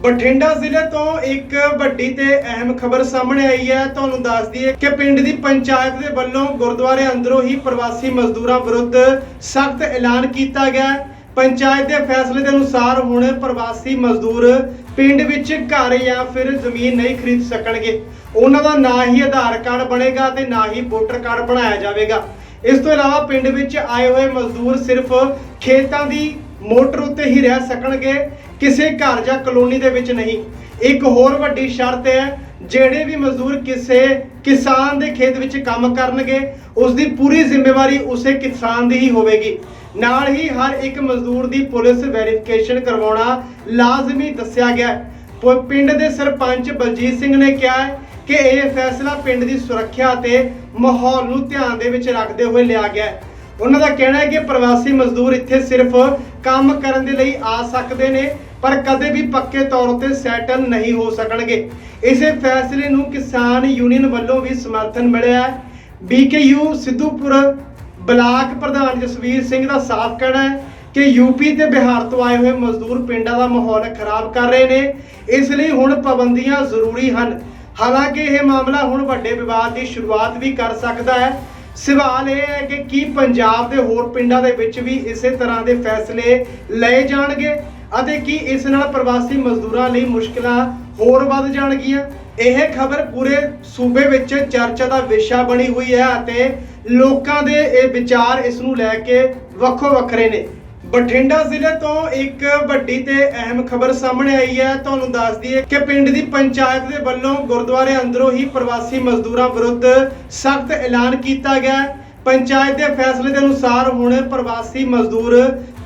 ਬਠਿੰਡਾ ਜ਼ਿਲ੍ਹੇ ਤੋਂ ਇੱਕ ਵੱਡੀ ਤੇ ਅਹਿਮ ਖਬਰ ਸਾਹਮਣੇ ਆਈ ਹੈ। ਤੁਹਾਨੂੰ ਦੱਸ ਦਈਏ ਕਿ ਪਿੰਡ ਦੀ ਪੰਚਾਇਤ ਦੇ ਵੱਲੋਂ ਗੁਰਦੁਆਰੇ ਅੰਦਰੋਂ ਹੀ ਪ੍ਰਵਾਸੀ ਮਜ਼ਦੂਰਾਂ ਵਿਰੁੱਧ ਸਖਤ ਐਲਾਨ ਕੀਤਾ ਗਿਆ ਪੰਚਾਇਤ ਦੇ ਫੈਸਲੇ ਦੇ ਅਨੁਸਾਰ ਹੁਣ ਪ੍ਰਵਾਸੀ ਮਜ਼ਦੂਰ ਪਿੰਡ ਵਿੱਚ ਘਰ ਜਾਂ ਫਿਰ ਜ਼ਮੀਨ ਨਹੀਂ ਖਰੀਦ ਸਕਣਗੇ। ਉਹਨਾਂ ਦਾ ਨਾ ਹੀ ਆਧਾਰ ਕਾਰਡ ਬਣੇਗਾ ਤੇ ਨਾ ਹੀ ਵੋਟਰ ਕਾਰਡ ਬਣਾਇਆ ਜਾਵੇਗਾ। ਇਸ ਤੋਂ ਇਲਾਵਾ ਪਿੰਡ ਵਿੱਚ ਆਏ ਹੋਏ ਮਜ਼ਦੂਰ ਸਿਰਫ ਖੇਤਾਂ ਦੀ ਮੋਟਰ ਉੱਤੇ ਹੀ ਰਹਿ ਸਕਣਗੇ, ਕਿਸੇ ਘਰ ਜਾਂ ਕਲੋਨੀ ਦੇ ਵਿੱਚ ਨਹੀਂ। ਇੱਕ ਹੋਰ ਵੱਡੀ ਸ਼ਰਤ ਹੈ, ਜਿਹੜੇ ਵੀ ਮਜ਼ਦੂਰ ਕਿਸੇ ਕਿਸਾਨ ਦੇ ਖੇਤ ਵਿੱਚ ਕੰਮ ਕਰਨਗੇ ਉਸ ਦੀ ਪੂਰੀ ਜ਼ਿੰਮੇਵਾਰੀ ਉਸੇ ਕਿਸਾਨ ਦੀ ਹੀ ਹੋਵੇਗੀ। ਨਾਲ ਹੀ ਹਰ ਇੱਕ ਮਜ਼ਦੂਰ ਦੀ ਪੁਲਿਸ ਵੈਰੀਫਿਕੇਸ਼ਨ ਕਰਵਾਉਣਾ ਲਾਜ਼ਮੀ ਦੱਸਿਆ ਗਿਆ ਪਿੰਡ ਦੇ ਸਰਪੰਚ ਬਲਜੀਤ ਸਿੰਘ ਨੇ ਕਿਹਾ ਕਿ ਇਹ ਫੈਸਲਾ ਪਿੰਡ ਦੀ ਸੁਰੱਖਿਆ ਅਤੇ ਮਾਹੌਲ ਨੂੰ ਧਿਆਨ ਦੇ ਵਿੱਚ ਰੱਖਦੇ ਹੋਏ ਲਿਆ ਗਿਆ ਹੈ। ਉਹਨਾਂ ਦਾ ਕਹਿਣਾ ਹੈ ਕਿ ਪ੍ਰਵਾਸੀ ਮਜ਼ਦੂਰ ਇੱਥੇ ਸਿਰਫ ਕੰਮ ਕਰਨ ਦੇ ਲਈ ਆ ਸਕਦੇ ਨੇ, ਪਰ ਕਦੇ ਵੀ ਪੱਕੇ ਤੌਰ ਉਤੇ ਸੈਟਲ ਨਹੀਂ ਹੋ ਸਕਣਗੇ। ਇਸੇ ਫੈਸਲੇ ਨੂੰ ਕਿਸਾਨ ਯੂਨੀਅਨ ਵੱਲੋਂ ਵੀ ਸਮਰਥਨ ਮਿਲਿਆ ਹੈ। ਬੀਕੇਯੂ ਸਿੱਧੂਪੁਰ ਬਲਾਕ ਪ੍ਰਧਾਨ ਜਸਵੀਰ ਸਿੰਘ ਦਾ ਸਾਫ਼ ਕਹਿਣਾ ਹੈ ਕਿ ਯੂਪੀ ਤੇ ਬਿਹਾਰ ਤੋਂ ਆਏ ਹੋਏ ਮਜ਼ਦੂਰ ਪਿੰਡਾਂ ਦਾ ਮਾਹੌਲ ਖਰਾਬ ਕਰ ਰਹੇ ਨੇ। ਇਸ ਲਈ ਹੁਣ ਪਾਬੰਦੀਆਂ ਜ਼ਰੂਰੀ ਹਨ। ਹਾਲਾਂਕਿ ਇਹ ਮਾਮਲਾ ਹੁਣ ਵੱਡੇ ਵਿਵਾਦ ਦੀ ਸ਼ੁਰੂਆਤ ਵੀ ਕਰ ਸਕਦਾ ਹੈ। ਸਵਾਲ ਇਹ ਹੈ ਕਿ ਕੀ ਪੰਜਾਬ ਦੇ ਹੋਰ ਪਿੰਡਾਂ ਦੇ ਵਿੱਚ ਵੀ ਇਸੇ ਤਰ੍ਹਾਂ ਦੇ ਫੈਸਲੇ ਲਏ ਜਾਣਗੇ ਅਤੇ ਕੀ ਇਸ ਨਾਲ ਪ੍ਰਵਾਸੀ ਮਜ਼ਦੂਰਾਂ ਲਈ ਮੁਸ਼ਕਲਾਂ ਹੋਰ ਵੱਧ ਜਾਣਗੀਆਂ? ਇਹ ਖਬਰ ਪੂਰੇ ਸੂਬੇ ਵਿੱਚ ਚਰਚਾ ਦਾ ਵਿਸ਼ਾ ਬਣੀ ਹੋਈ ਹੈ ਅਤੇ ਲੋਕਾਂ ਦੇ ਇਹ ਵਿਚਾਰ ਇਸ ਨੂੰ ਲੈ ਕੇ ਵੱਖੋ ਵੱਖਰੇ ਨੇ। ਬਠਿੰਡਾ ਜ਼ਿਲ੍ਹੇ ਤੋਂ ਇੱਕ ਵੱਡੀ ਤੇ ਅਹਿਮ ਖਬਰ ਸਾਹਮਣੇ ਆਈ ਹੈ। ਤੁਹਾਨੂੰ ਦੱਸ ਦਈਏ ਕਿ ਪਿੰਡ ਦੀ ਪੰਚਾਇਤ ਦੇ ਵੱਲੋਂ ਗੁਰਦੁਆਰੇ ਅੰਦਰੋਂ ਹੀ ਪ੍ਰਵਾਸੀ ਮਜ਼ਦੂਰਾਂ ਵਿਰੁੱਧ ਸਖਤ ਐਲਾਨ ਕੀਤਾ ਗਿਆ ਪੰਚਾਇਤ ਦੇ ਫੈਸਲੇ ਦੇ ਅਨੁਸਾਰ ਹੁਣ ਪ੍ਰਵਾਸੀ ਮਜ਼ਦੂਰ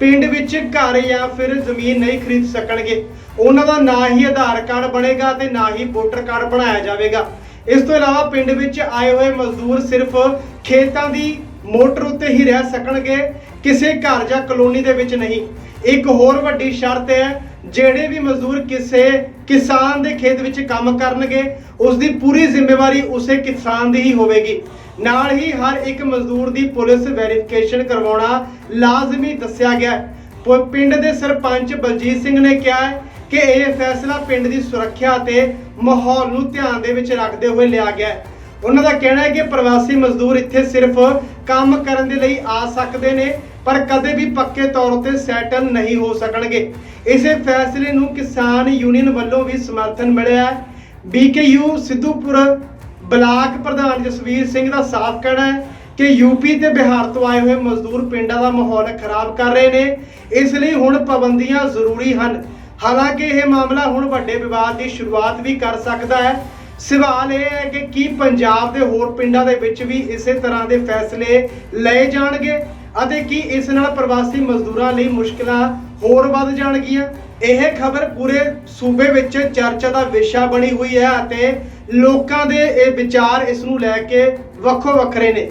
ਪਿੰਡ ਵਿੱਚ ਘਰ ਜਾਂ ਫਿਰ ਜ਼ਮੀਨ ਨਹੀਂ ਖਰੀਦ ਸਕਣਗੇ। ਉਹਨਾਂ ਦਾ ਨਾ ਹੀ ਆਧਾਰ ਕਾਰਡ ਬਣੇਗਾ ਤੇ ਨਾ ਹੀ ਵੋਟਰ ਕਾਰਡ ਬਣਾਇਆ ਜਾਵੇਗਾ। ਇਸ ਤੋਂ ਇਲਾਵਾ ਪਿੰਡ ਵਿੱਚ ਆਏ ਹੋਏ ਮਜ਼ਦੂਰ ਸਿਰਫ ਖੇਤਾਂ ਦੀ ਮੋਟਰ ਉੱਤੇ ਹੀ ਰਹਿ ਸਕਣਗੇ। ਕਿਸੇ ਘਰ ਜਾਂ ਕਲੋਨੀ ਦੇ ਵਿੱਚ ਨਹੀਂ। ਇੱਕ ਹੋਰ ਵੱਡੀ ਸ਼ਰਤ ਹੈ, ਜਿਹੜੇ ਵੀ ਮਜ਼ਦੂਰ ਕਿਸੇ ਕਿਸਾਨ ਦੇ ਖੇਤ ਵਿੱਚ ਕੰਮ ਕਰਨਗੇ ਉਸ ਦੀ ਪੂਰੀ ਜ਼ਿੰਮੇਵਾਰੀ ਉਸੇ ਕਿਸਾਨ ਦੀ ਹੀ ਹੋਵੇਗੀ। ਨਾਲ ਹੀ ਹਰ ਇੱਕ ਮਜ਼ਦੂਰ ਦੀ ਪੁਲਿਸ ਵੈਰੀਫਿਕੇਸ਼ਨ ਕਰਵਾਉਣਾ ਲਾਜ਼ਮੀ ਦੱਸਿਆ ਗਿਆ ਪਿੰਡ ਦੇ ਸਰਪੰਚ ਬਲਜੀਤ ਸਿੰਘ ਨੇ ਕਿਹਾ ਕਿ ਇਹ ਫੈਸਲਾ ਪਿੰਡ ਦੀ ਸੁਰੱਖਿਆ ਅਤੇ ਮਾਹੌਲ ਨੂੰ ਧਿਆਨ ਦੇ ਵਿੱਚ ਰੱਖਦੇ ਹੋਏ ਲਿਆ ਗਿਆ ਹੈ। ਉਹਨਾਂ ਦਾ ਕਹਿਣਾ ਹੈ ਕਿ ਪ੍ਰਵਾਸੀ ਮਜ਼ਦੂਰ ਇੱਥੇ ਸਿਰਫ ਕੰਮ ਕਰਨ ਦੇ ਲਈ ਆ ਸਕਦੇ ਨੇ, ਪਰ ਕਦੇ ਵੀ ਪੱਕੇ ਤੌਰ ਉਤੇ ਸੈਟਲ ਨਹੀਂ ਹੋ ਸਕਣਗੇ। ਇਸੇ ਫੈਸਲੇ ਨੂੰ ਕਿਸਾਨ ਯੂਨੀਅਨ ਵੱਲੋਂ ਵੀ ਸਮਰਥਨ ਮਿਲਿਆ ਹੈ। ਬੀਕੇਯੂ ਸਿੱਧੂਪੁਰ ਬਲਾਕ ਪ੍ਰਧਾਨ ਜਸਵੀਰ ਸਿੰਘ ਦਾ ਸਾਫ਼ ਕਹਿਣਾ ਹੈ ਕਿ ਯੂਪੀ ਤੇ ਬਿਹਾਰ ਤੋਂ ਆਏ ਹੋਏ ਮਜ਼ਦੂਰ ਪਿੰਡਾਂ ਦਾ ਮਾਹੌਲ ਖਰਾਬ ਕਰ ਰਹੇ ਨੇ। ਇਸ ਲਈ ਹੁਣ ਪਾਬੰਦੀਆਂ ਜ਼ਰੂਰੀ ਹਨ। ਹਾਲਾਂਕਿ ਇਹ ਮਾਮਲਾ ਹੁਣ ਵੱਡੇ ਵਿਵਾਦ ਦੀ ਸ਼ੁਰੂਆਤ ਵੀ ਕਰ ਸਕਦਾ ਹੈ। ਸਵਾਲ ਇਹ ਹੈ ਕਿ ਕੀ ਪੰਜਾਬ ਦੇ ਹੋਰ ਪਿੰਡਾਂ ਦੇ ਵਿੱਚ ਵੀ ਇਸੇ ਤਰ੍ਹਾਂ ਦੇ ਫੈਸਲੇ ਲਏ ਜਾਣਗੇ ਅਤੇ ਕੀ ਇਸ ਨਾਲ ਪ੍ਰਵਾਸੀ ਮਜ਼ਦੂਰਾਂ ਲਈ ਮੁਸ਼ਕਲਾਂ ਹੋਰ ਵੱਧ ਜਾਣਗੀਆਂ? ਇਹ ਖਬਰ ਪੂਰੇ ਸੂਬੇ ਵਿੱਚ ਚਰਚਾ ਦਾ ਵਿਸ਼ਾ ਬਣੀ ਹੋਈ ਹੈ ਅਤੇ ਲੋਕਾਂ ਦੇ ਇਹ ਵਿਚਾਰ ਇਸ ਨੂੰ ਲੈ ਕੇ ਵੱਖੋ ਵੱਖਰੇ ਨੇ।